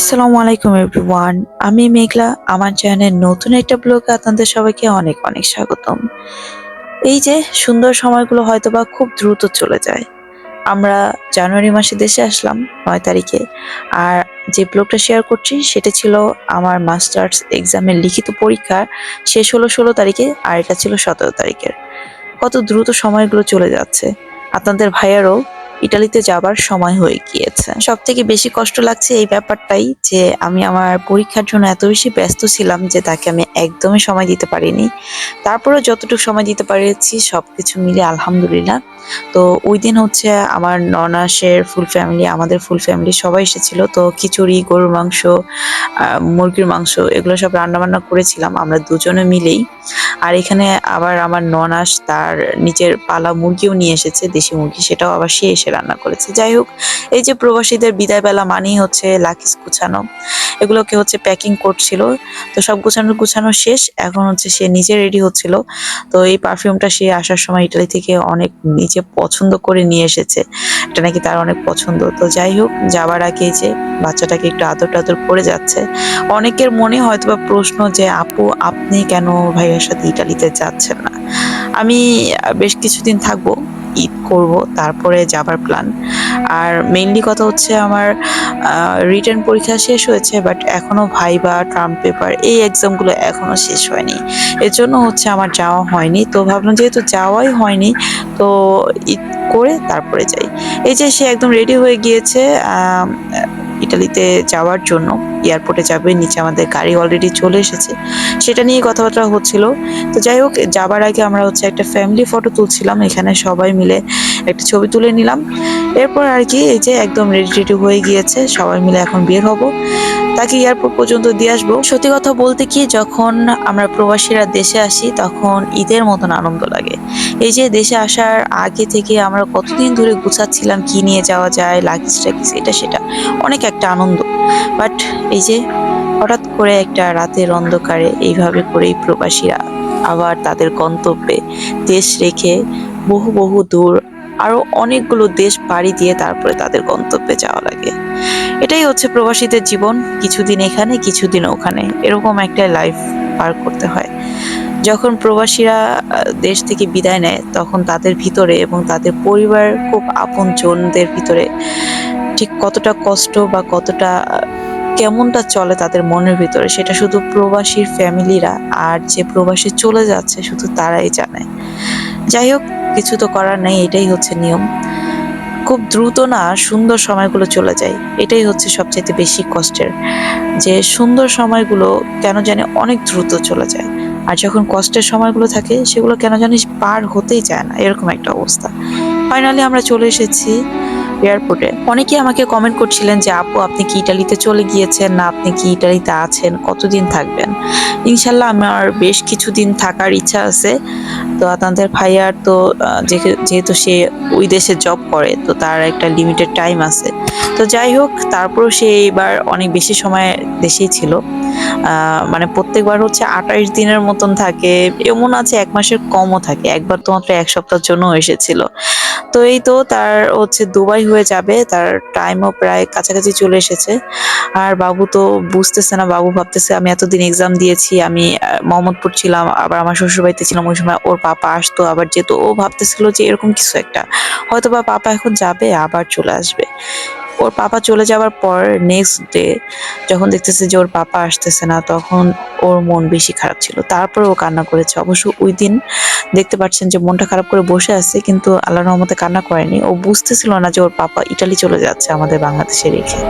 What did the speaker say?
আসসালামু আলাইকুম এভরিওয়ান, আমি মেঘলা, আমার চ্যানেলের নতুন একটা ব্লগে আপনাদের সবাইকে অনেক অনেক স্বাগতম। এই যে সুন্দর সময়গুলো হয়তোবা খুব দ্রুত চলে যায়। আমরা জানুয়ারি মাসে দেশে আসলাম নয় তারিখে, আর যে ব্লগটা শেয়ার করছি সেটা ছিল আমার মাস্টার্স এক্সামের লিখিত পরীক্ষা শেষ হলো ষোলো তারিখে, আর এটা ছিল সতেরো তারিখের। কত দ্রুত সময়গুলো চলে যাচ্ছে। আপনাদের ভাইয়ারও ইটালিতে যাবার সময় হয়ে গিয়েছে। সব থেকে বেশি কষ্ট লাগছে এই ব্যাপারটাই যে আমি আমার পরীক্ষার জন্য এত বেশি ব্যস্ত ছিলাম যে তাকে আমি একদমই সময় দিতে পারিনি। তারপরেও যতটুকু সময় দিতে পেরেছি সবকিছু মিলে আলহামদুলিল্লাহ। তো ওই দিন হচ্ছে আমার ননাসের ফুল ফ্যামিলি, আমাদের ফুল ফ্যামিলি সবাই এসেছিল। তো খিচুড়ি, গরুর মাংস মুরগির মাংস এগুলো সব রান্না বান্না করেছিলাম আমরা দুজনে মিলেই। আর এখানে আবার আমার ননাস তার নিজের পালা মুরগিও নিয়ে এসেছে, দেশি মুরগি, সেটাও আবার সে এসে রান্না করেছে। যাই হোক, এই যে প্রবাসীদের বিদায় বেলা মানেই হচ্ছে লাকিস গুছানো। এগুলোকে হচ্ছে প্যাকিং করছিল। তো সব গুছানো গুছানো শেষ। এখন হচ্ছে সে নিজে রেডি হচ্ছিল। তো এই পারফিউমটা সে আসার সময় ইটালি থেকে অনেক নিজে পছন্দ করে নিয়ে এসেছে। এটা নাকি তার অনেক পছন্দ। তো যাই হোক যাবার আগে যে বাচ্চাটাকে একটু আদর টাদর করে যাচ্ছে। অনেকের মনে হয়তো বা প্রশ্ন যে, আপু, আপনি কেন ভাইয়ের সাথে ইটালিতে যাচ্ছেন না? আমি বেশ কিছুদিন থাকব। ঈদ করব, তারপরে যাবার প্ল্যান আর মেইনলি কথা হচ্ছে আমার রিটার্ন পরীক্ষা শেষ হয়েছে বাট এখনও ভাইবা ট্রাম্প পেপার এই এক্সামগুলো এখনও শেষ হয়নি। এর জন্য হচ্ছে আমার যাওয়া হয়নি। তো ভাবলাম যেহেতু যাওয়াই হয়নি, তো ঈদ করে তারপরে যাই। এই যে সে একদম রেডি হয়ে গিয়েছে ইটালিতে যাওয়ার জন্য, এয়ারপোর্টে যাবে, নিচে আমাদের গাড়ি অলরেডি চলে এসেছে। সেটা নিয়ে কথাবার্তা হচ্ছিল। তো যাই হোক, যাবার আগে আমরা হচ্ছে একটা ফ্যামিলি ফটো তুলছিলাম। এখানে সবাই মিলে একটা ছবি তুলে নিলাম। এরপর আর কি এই যে একদম রেডি রেডি হয়ে গিয়েছে, সবাই মিলে এখন বের হব। তাকে এয়ারপোর্ট পর্যন্ত দিয়ে আসব। সত্যি কথা বলতে কি, যখন আমরা প্রবাসীরা দেশে আসি, তখন ঈদের মতন আনন্দ লাগে। এই যে দেশে আসার আগে থেকে আমরা কতদিন ধরে গুছাচ্ছিলাম, কি নিয়ে যাওয়া যায় লাগিস টাকিস এটা সেটা, অনেক একটা আনন্দ। বাট এই যে হঠাৎ করে একটা রাতের অন্ধকারে এইভাবে করেই প্রবাসীরা আবার তাদের গন্তব্যে দেশ রেখে বহু বহু দূর আরও অনেকগুলো দেশ পাড়ি দিয়ে তারপরে তাদের গন্তব্যে যাওয়া লাগে। এটাই হচ্ছে প্রবাসীদের জীবন, কিছুদিন এখানে, কিছুদিন ওখানে। এরকম একটা লাইফ পার করতে হয়। যখন প্রবাসীরা দেশ থেকে বিদায় নেয়, তখন তাদের ভিতরে এবং তাদের পরিবার খুব আপন জনদের ভিতরে ঠিক কতটা কষ্ট বা কতটা কেমনটা চলে তাদের মনের ভিতরে, সেটা শুধু প্রবাসীর ফ্যামিলিরা আর যে প্রবাসী চলে যাচ্ছে, শুধু তারাই জানে। যাই হোক, কিছু তো করার নেই, এটাই হচ্ছে নিয়ম। খুব দ্রুত না সুন্দর সময়গুলো চলে যায়। এটাই হচ্ছে সবচেয়ে বেশি কষ্টের। যে সুন্দর সময়গুলো কেন জানি অনেক দ্রুত চলে যায়। আর যখন কষ্টের সময়গুলো থাকে, সেগুলো কেন জানিস পার হতেই চায় না। এরকম একটা অবস্থা। ফাইনালি আমরা চলে এসেছি এয়ারপোর্টে অনেকেই আমাকে কমেন্ট করছিলেন যে, আপু, আপনি কি ইটালিতে চলে গিয়েছেন? না, আপনি কি ইটালিতে আছেন? কতদিন থাকবেন? ইনশাল্লাহ আমার বেশ কিছুদিন থাকার ইচ্ছা আছে। তো আপনাদের ভাইয়ার তো যেহেতু সে ওই দেশে জব করে, তো তার একটা লিমিটেড টাইম আছে। তো যাই হোক, তারপরও সে এবার অনেক বেশি সময় দেশেই ছিল। মানে প্রত্যেকবার হচ্ছে আঠাইশ দিনের মতন থাকে। এমন আছে, এক মাসের কমও থাকে। একবার তো মাত্র এক সপ্তাহের জন্য এসেছিল। তো এই তো তার হচ্ছে দুবাই হয়ে যাবে, তার টাইমও প্রায় কাছাকাছি চলে এসেছে। আর বাবু তো বুঝতেছে না, বাবু ভাবতেছে আমি এতদিন এক্সাম দিয়েছি, আমি মোহাম্মদপুর ছিলাম, আবার আমার শ্বশুরবাড়িতে ছিলাম, ওই সময় ওর পাপা আসতো, আবার যেত ও ভাবতেছিল যে এরকম কিছু একটা হয়তো বা পাপা এখন যাবে, আবার চলে আসবে। ওর পাপা চলে যাওয়ার পর নেক্সট ডে যখন দেখতেছে যে ওর পাপা আসতেছে না, তখন ওর মন বেশি খারাপ ছিল। তারপরে ও কান্না করেছে। অবশ্য ওই দিন দেখতে পাচ্ছেন যে মনটা খারাপ করে বসে আছে, কিন্তু আল্লাহ রহমতে কান্না করেনি। ও বুঝতেছিল না যে ওর পাপা ইটালি চলে যাচ্ছে আমাদের বাংলাদেশে রেখে।